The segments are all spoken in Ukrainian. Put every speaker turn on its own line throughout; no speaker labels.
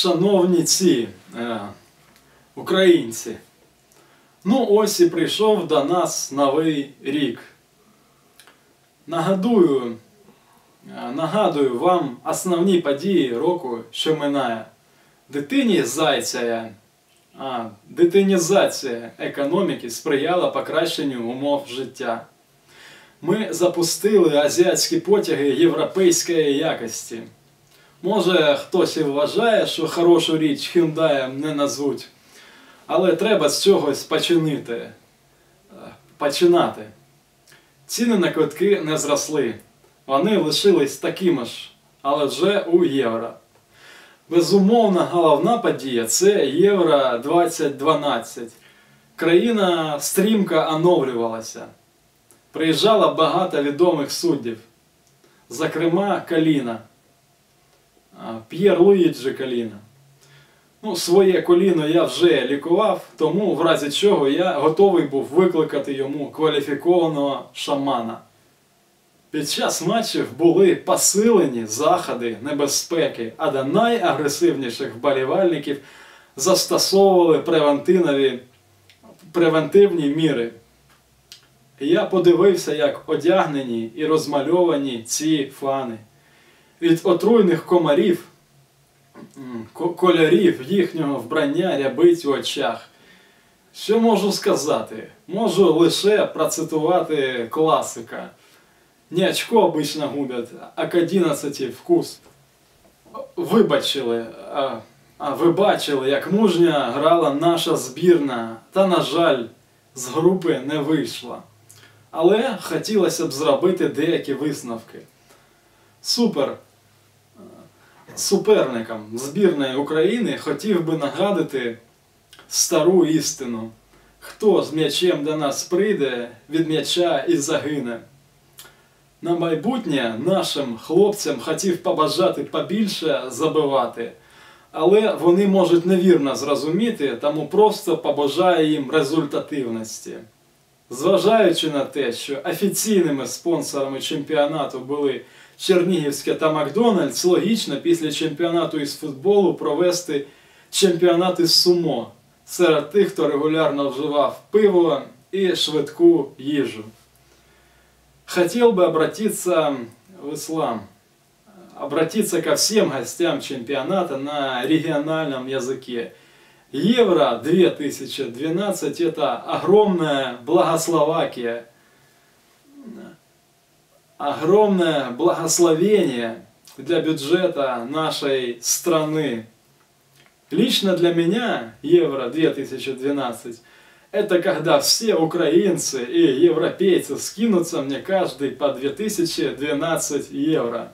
шановні ці е, українці, ну ось і прийшов до нас новий рік. Нагадую, е, нагадую вам основні події року, що минає. Дитині зайця, а, дитинізація економіки сприяла покращенню умов життя. Ми запустили азіатські потяги європейської якості. Може, хтось і вважає, що хорошу річ Hyundai не назвуть, але треба з чогось починити. Е, починати. Ціни на квитки не зросли. Вони лишились такими ж, але вже у євро. Безумовно, головна подія це Євро 2012. Країна стрімко оновлювалася. Приїжджало багато відомих суддів. Зокрема, Каліна. А, П'єр Луїджі Каліна. Ну, своє коліно я вже лікував, тому в разі чого я готовий був викликати йому кваліфікованого шамана. Під час матчів були посилені заходи небезпеки, а до найагресивніших вболівальників застосовували превентивні, міри. Я подивився, як одягнені і розмальовані ці фани. Від отруйних комарів, кольорів їхнього вбрання рябить в очах. Що можу сказати? Можу лише процитувати класика. Не очко обычно губят, а к 11 вкус. Вибачили, а, а ви як мужня грала наша збірна, та, на жаль, з групи не вийшла. Але хотілося б зробити деякі висновки. Супер. Суперникам збірної України хотів би нагадати стару істину. Хто з м'ячем до нас прийде, від м'яча і загине. На майбутнє нашим хлопцям хотів побажати побільше забивати, але вони можуть невірно зрозуміти, тому просто побажаю їм результативності. Зважаючи на те, що офіційними спонсорами чемпіонату були Чернігівське та Макдональдс, логічно після чемпіонату із футболу провести чемпіонат із сумо серед тих, хто регулярно вживав пиво і швидку їжу. Хотел бы обратиться в ислам, обратиться ко всем гостям чемпионата на региональном языке. Евро 2012 это огромная благословакия, огромное благословение для бюджета нашей страны. Лично для меня Евро 2012 это когда все украинцы и европейцы скинутся мне каждый по 2012 евро.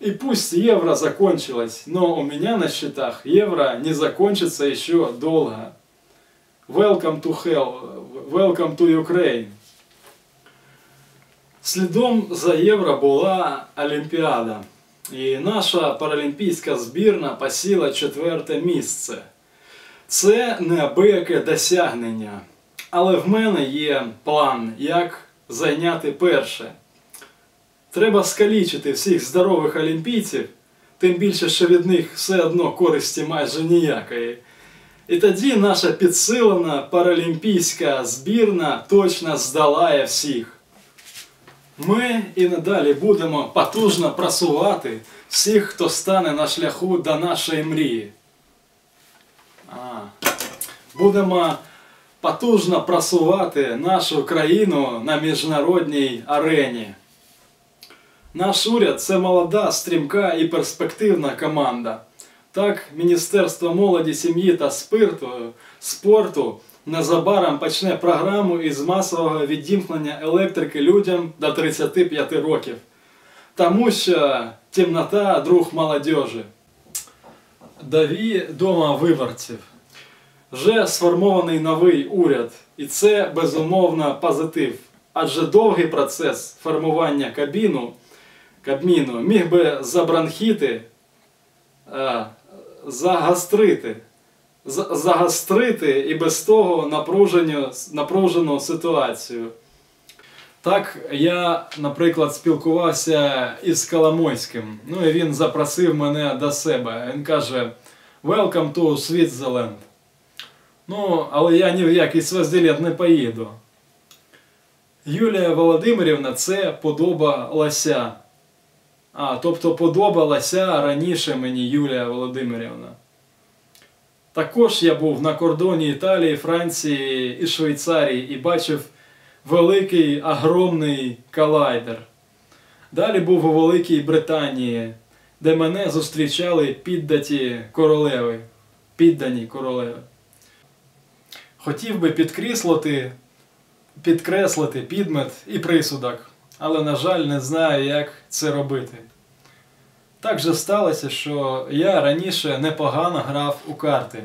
И пусть евро закончилось, но у меня на счетах евро не закончится еще долго. Welcome to hell, welcome to Ukraine. Слідом за євро була Олімпіада. І наша паралімпійська збірна посіла четверте місце. Це неабияке досягнення. Але в мене є план, як зайняти перше. Треба скалічити всіх здорових олімпійців, тим більше, що від них все одно користі майже ніякої. І тоді наша підсилена паралімпійська збірна точно здолає всіх. Ми і надалі будемо потужно просувати всіх, хто стане на шляху до нашої мрії. А, будемо потужно просувати нашу країну на міжнародній арені. Наш уряд це молода, стрімка і перспективна команда. Так, Міністерство молоді, сім'ї та спирту, спорту незабаром почне програму із масового відімкнення електрики людям до 35 років. Тому що темнота друг молодежі. Даві дома виборців. Вже сформований новий уряд, і це безумовно позитив. Адже довгий процес формування кабіну, кабміну міг би забранхіти, е, загастрити, за- загастрити і без того напружену, напружену ситуацію. Так, я, наприклад, спілкувався із Коломойським. Ну і він запросив мене до себе. Він каже: Welcome to Switzerland. Ну, але я ні в який Свазделет не поїду. Юлія Володимирівна це подоба лося. А, тобто подобалася раніше мені Юлія Володимирівна. Також я був на кордоні Італії, Франції і Швейцарії і бачив великий огромний колайдер. Далі був у Великій Британії, де мене зустрічали піддаті королеви. Піддані королеви. Хотів би підкреслити, підкреслити підмет і присудок, але, на жаль, не знаю, як це робити. Так же сталося, що я раніше непогано грав у карти,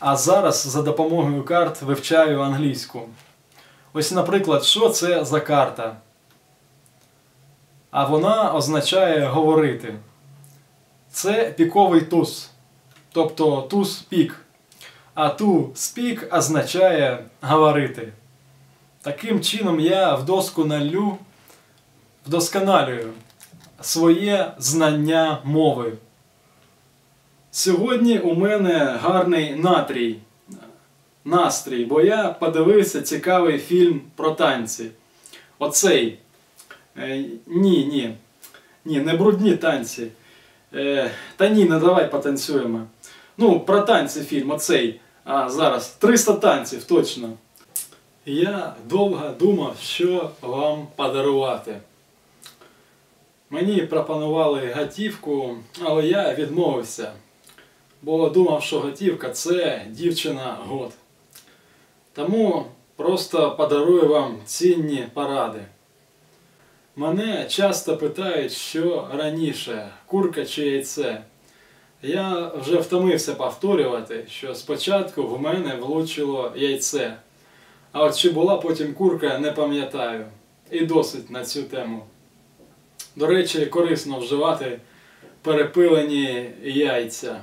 а зараз за допомогою карт вивчаю англійську. Ось, наприклад, що це за карта? А вона означає говорити. Це піковий туз, тобто туз пік. А ту спік означає говорити. Таким чином я вдосконалю, вдосконалюю своє знання мови. Сьогодні у мене гарний натрій, настрій, бо я подивився цікавий фільм про танці. Оцей. Е, ні, ні. Ні, не брудні танці. Е, та ні, не давай потанцюємо. Ну, про танці фільм, оцей. А зараз 300 танців, точно. Я довго думав, що вам подарувати. Мені пропонували готівку, але я відмовився, бо думав, що готівка це дівчина год. Тому просто подарую вам цінні поради. Мене часто питають, що раніше, курка чи яйце. Я вже втомився повторювати, що спочатку в мене влучило яйце. А от чи була потім курка, не пам'ятаю. І досить на цю тему. До речі, корисно вживати перепилені яйця.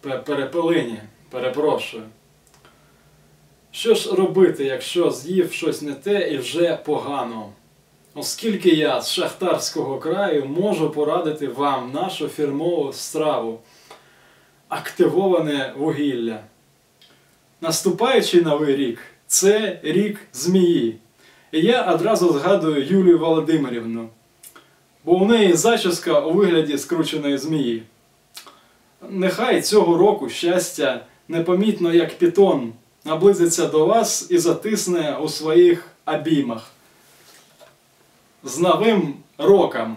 Перепилені, перепрошую. Що ж робити, якщо з'їв щось не те і вже погано? Оскільки я з Шахтарського краю можу порадити вам нашу фірмову страву активоване вугілля. Наступаючий новий рік це рік змії. І я одразу згадую Юлію Володимирівну, бо у неї зачіска у вигляді скрученої змії. Нехай цього року щастя непомітно, як пітон, наблизиться до вас і затисне у своїх обіймах. З новим роком!